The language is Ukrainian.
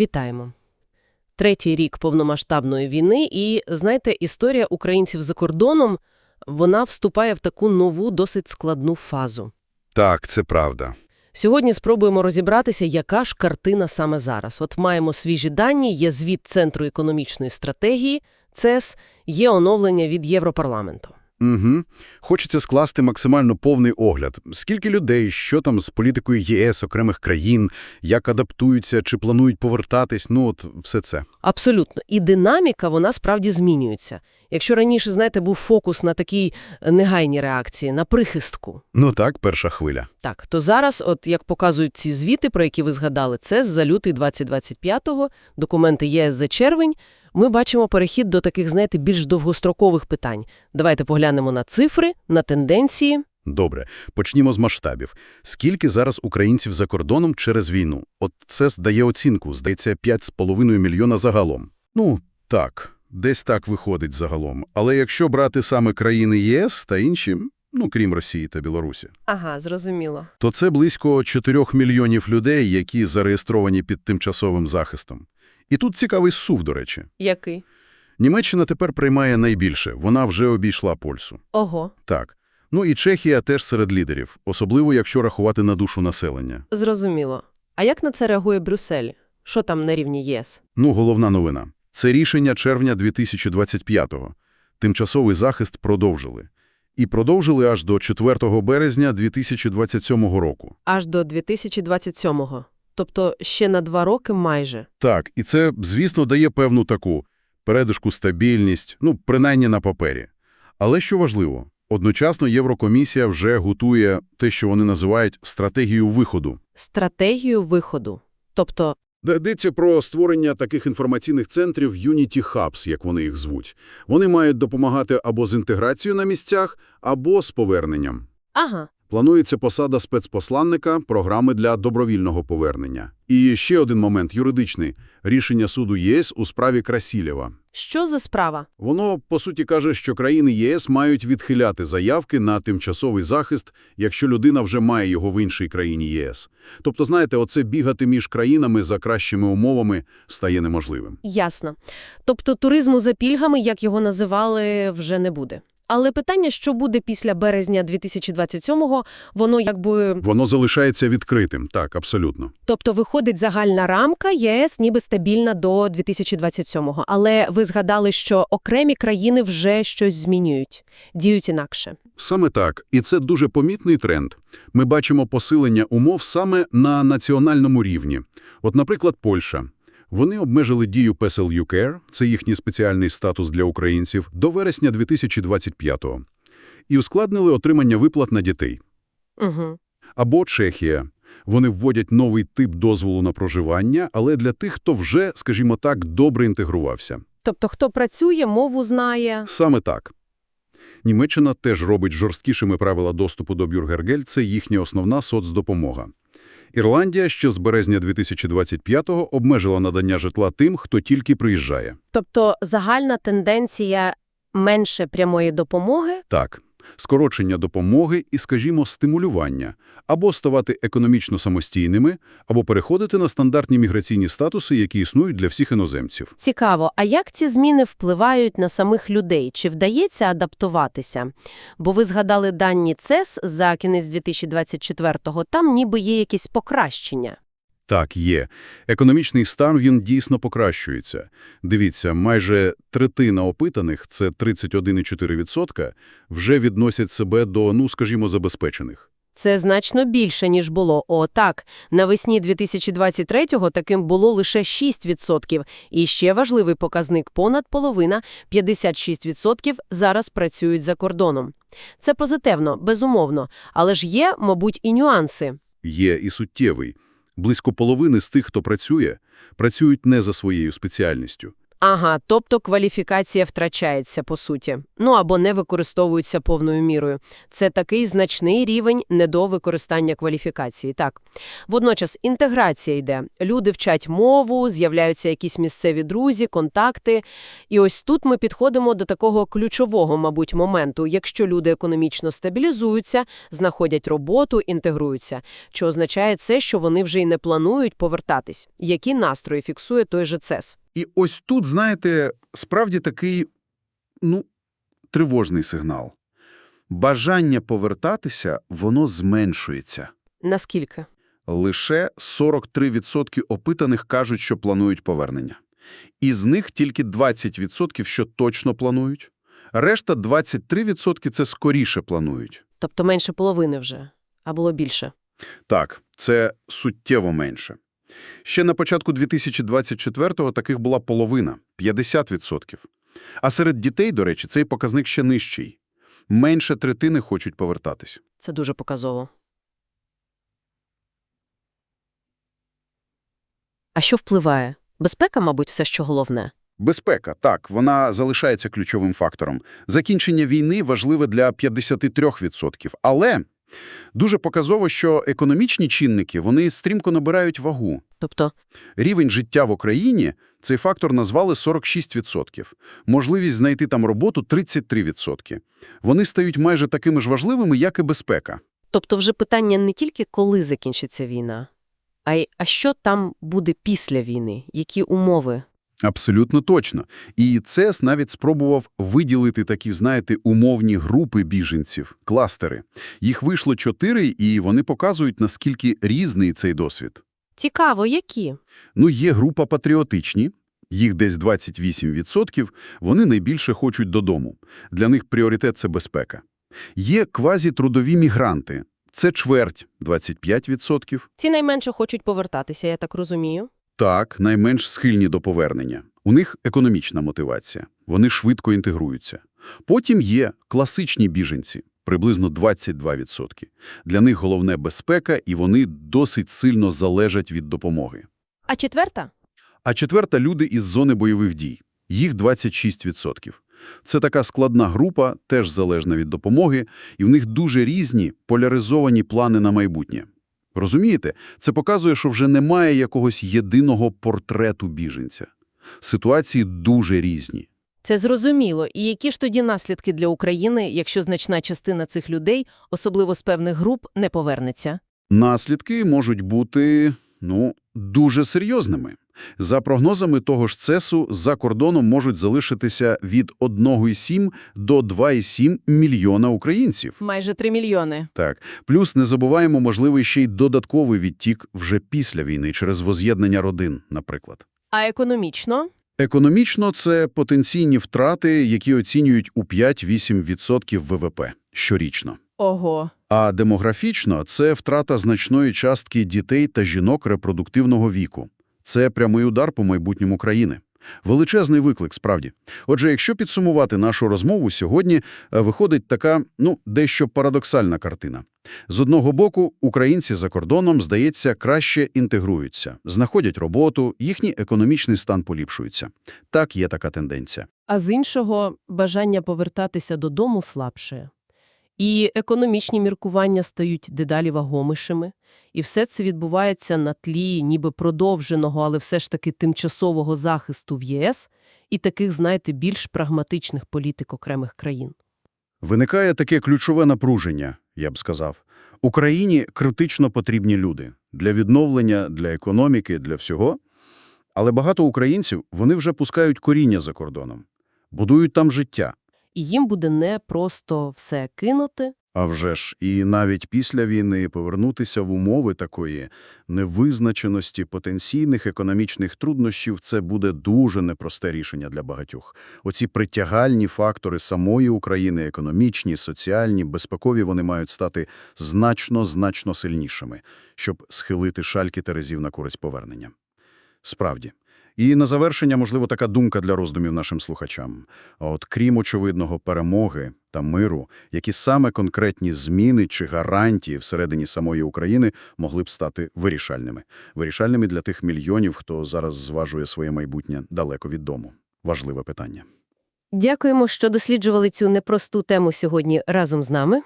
Вітаємо. Третій рік повномасштабної війни і, знаєте, історія українців за кордоном, вона вступає в таку нову, досить складну фазу. Так, це правда. Сьогодні спробуємо розібратися, яка ж картина саме зараз. От маємо свіжі дані, є звіт Центру економічної стратегії, ЦЕС, є оновлення від Європарламенту. Угу. Хочеться скласти максимально повний огляд. Скільки людей, що там з політикою ЄС, окремих країн, як адаптуються, чи планують повертатись, ну от все це. Абсолютно. І динаміка, вона справді змінюється. Якщо раніше, знаєте, був фокус на такій е, негайній реакції, на прихистку, Ну так, перша хвиля. Так, то зараз, от як показують ці звіти, про які ви згадали, це за лютий 2025-го, документи ЄС за червень, ми бачимо перехід до таких, знаєте, більш довгострокових питань. Давайте поглянемо на цифри, на тенденції. Добре, почнімо з масштабів. Скільки зараз українців за кордоном через війну? От це дає оцінку, здається, 5,5 мільйона загалом. Ну, так, десь так виходить загалом. Але якщо брати саме країни ЄС та інші, ну, крім Росії та Білорусі, Ага, зрозуміло. то це близько 4 мільйонів людей, які зареєстровані під тимчасовим захистом. І тут цікавий сув, до речі. Який? Німеччина тепер приймає найбільше, вона вже обійшла Польщу. Ого, Так. Ну і Чехія теж серед лідерів, особливо якщо рахувати на душу населення. зрозуміло. А як на це реагує Брюссель? Що там на рівні єС? Ну, головна новина. Це рішення червня 2025-го. Тимчасовий захист продовжили. І продовжили аж до 4 березня 2027 року. Аж до 2027-го. Тобто ще на два роки майже. Так, і це, звісно, дає певну таку передишку стабільність, ну, принаймні на папері. Але що важливо, одночасно Єврокомісія вже готує те, що вони називають стратегію виходу. Стратегію виходу. Тобто, Де йдеться про створення таких інформаційних центрів Unity Hubs, як вони їх звуть. Вони мають допомагати або з інтеграцією на місцях, або з поверненням. ага, Планується посада спецпосланника програми для добровільного повернення. І ще один момент юридичний – рішення суду ЄС у справі Красілєва. що за справа? Воно, по суті, каже, що країни ЄС мають відхиляти заявки на тимчасовий захист, якщо людина вже має його в іншій країні ЄС. Тобто, знаєте, оце бігати між країнами за кращими умовами стає неможливим. Ясно. Тобто туризму за пільгами, як його називали, вже не буде. Але питання, що буде після березня 2027-го, воно якби... Воно залишається відкритим, так, абсолютно. Тобто виходить загальна рамка ЄС ніби стабільна до 2027-го. Але ви згадали, що окремі країни вже щось змінюють, діють інакше. Саме так. І це дуже помітний тренд. Ми бачимо посилення умов саме на національному рівні. От, наприклад, Польща. Вони обмежили дію PESEL UCARE, це їхній спеціальний статус для українців, до вересня 2025-го. І ускладнили отримання виплат на дітей. Угу. Або Чехія. Вони вводять новий тип дозволу на проживання, але для тих, хто вже, скажімо так, добре інтегрувався. Тобто хто працює, мову знає. Саме так. Німеччина теж робить жорсткішими правила доступу до Бюргергель – це їхня основна соцдопомога. Ірландія ще з березня 2025-го обмежила надання житла тим, хто тільки приїжджає. Тобто загальна тенденція менше прямої допомоги? Так, скорочення допомоги і, скажімо, стимулювання. Або ставати економічно самостійними, або переходити на стандартні міграційні статуси, які існують для всих іноземців. Цікаво, а як ці зміни впливають на самих людей? Чи вдається адаптуватися? Бо ви згадали дані ЦЕС за кінець 2024-го, там ніби є якісь покращення. Так, є. Економічний стан, він дійсно покращується. Дивіться, майже третина опитаних, це 31,4%, вже відносять себе до, ну, скажімо, забезпечених. Це значно більше, ніж було. О, так, навесні 2023-го таким було лише 6%. І ще важливий показник – понад половина, 56% зараз працюють за кордоном. Це позитивно, безумовно, але ж є, мабуть, і нюанси. Є і суттєвий. Близько половини з тих, хто працює, працюють не за своєю спеціальністю. Ага, тобто кваліфікація втрачається, по суті. Ну або не використовується повною мірою. Це такий значний рівень недовикористання кваліфікації. Так. Водночас інтеграція йде. Люди вчать мову, з'являються якісь місцеві друзі, контакти. І ось тут ми підходимо до такого ключового, мабуть, моменту. Якщо люди економічно стабілізуються, знаходять роботу, інтегруються. Що означає це, що вони вже й не планують повертатись? Які настрої фіксує той же ЦЕС? І ось тут, знаєте, справді такий, ну, тривожний сигнал. Бажання повертатися, воно зменшується. Наскільки? Лише 43% опитаних кажуть, що планують повернення. Із них тільки 20%, що точно планують. Решта 23% – це скоріше планують. Тобто менше половини вже, а було більше. Так, це суттєво менше. Ще на початку 2024-го таких була половина – 50%. А серед дітей, до речі, цей показник ще нижчий. Менше третини хочуть повертатись. Це дуже показово. А що впливає? Безпека, мабуть, все, що головне. Безпека, так, вона залишається ключовим фактором. Закінчення війни важливе для 53%. Але дуже показово, що економічні чинники, вони стрімко набирають вагу. Тобто, Рівень життя в Україні – цей фактор назвали 46%. Можливість знайти там роботу – 33%. Вони стають майже такими ж важливими, як і безпека. тобто вже питання не тільки коли закінчиться війна, а й а що там буде після війни, які умови. Абсолютно точно. І ЦЕС навіть спробував виділити такі, знаєте, умовні групи біженців, кластери. Їх вийшло чотири, і вони показують, наскільки різний цей досвід. Цікаво, які? Ну, є група патріотичні, їх десь 28%, вони найбільше хочуть додому. Для них пріоритет – це безпека. Є квазітрудові мігранти, це чверть, 25%. Ці найменше хочуть повертатися, я так розумію. Так, найменш схильні до повернення. У них економічна мотивація. Вони швидко інтегруються. Потім є класичні біженці, приблизно 22%. Для них головне безпека, і вони досить сильно залежать від допомоги. А четверта? А четверта – люди із зони бойових дій. Їх 26%. Це така складна група, теж залежна від допомоги, і в них дуже різні, поляризовані плани на майбутнє. Розумієте? Це показує, що вже немає якогось єдиного портрету біженця. Ситуації дуже різні. Це зрозуміло. І які ж тоді наслідки для України, якщо значна частина цих людей, особливо з певних груп, не повернеться? Наслідки можуть бути, ну, дуже серйозними. За прогнозами того ж ЦЕСу, за кордоном можуть залишитися від 1,7 до 2,7 мільйона українців. Майже 3 мільйони. Так. Плюс не забуваємо, можливий ще й додатковий відтік вже після війни через воз'єднання родин, наприклад. А економічно? Економічно це потенційні втрати, які оцінюють у 5-8% ВВП щорічно. Ого. А демографічно – це втрата значної частки дітей та жінок репродуктивного віку. Це прямий удар по майбутньому країни. Величезний виклик, справді. Отже, якщо підсумувати нашу розмову сьогодні, е, виходить така, ну, дещо парадоксальна картина. З одного боку, українці за кордоном, здається, краще інтегруються, знаходять роботу, їхній економічний стан поліпшується. Так, є така тенденція. А з іншого, бажання повертатися додому слабше. І економічні міркування стають дедалі вагомішими. І все це відбувається на тлі ніби продовженого, але все ж таки тимчасового захисту в ЄС і таких, знаєте, більш прагматичних політик окремих країн. Виникає таке ключове напруження, я б сказав. Україні критично потрібні люди для відновлення, для економіки, для всього. Але багато українців, вони вже пускають коріння за кордоном, будують там життя. І їм буде не просто все кинути, А вже ж, і навіть після війни повернутися в умови такої невизначеності, потенційних економічних труднощів – це буде дуже непросте рішення для багатьох. Оці притягальні фактори самої України – економічні, соціальні, безпекові – вони мають стати значно-значно сильнішими, щоб схилити шальки терезів на користь повернення. Справді. І на завершення, можливо, така думка для роздумів нашим слухачам. А от крім очевидного перемоги та миру, які саме конкретні зміни чи гарантії всередині самої України могли б стати вирішальними. Вирішальними для тих мільйонів, хто зараз зважує своє майбутнє далеко від дому. важливе питання. Дякуємо, що досліджували цю непросту тему сьогодні разом з нами.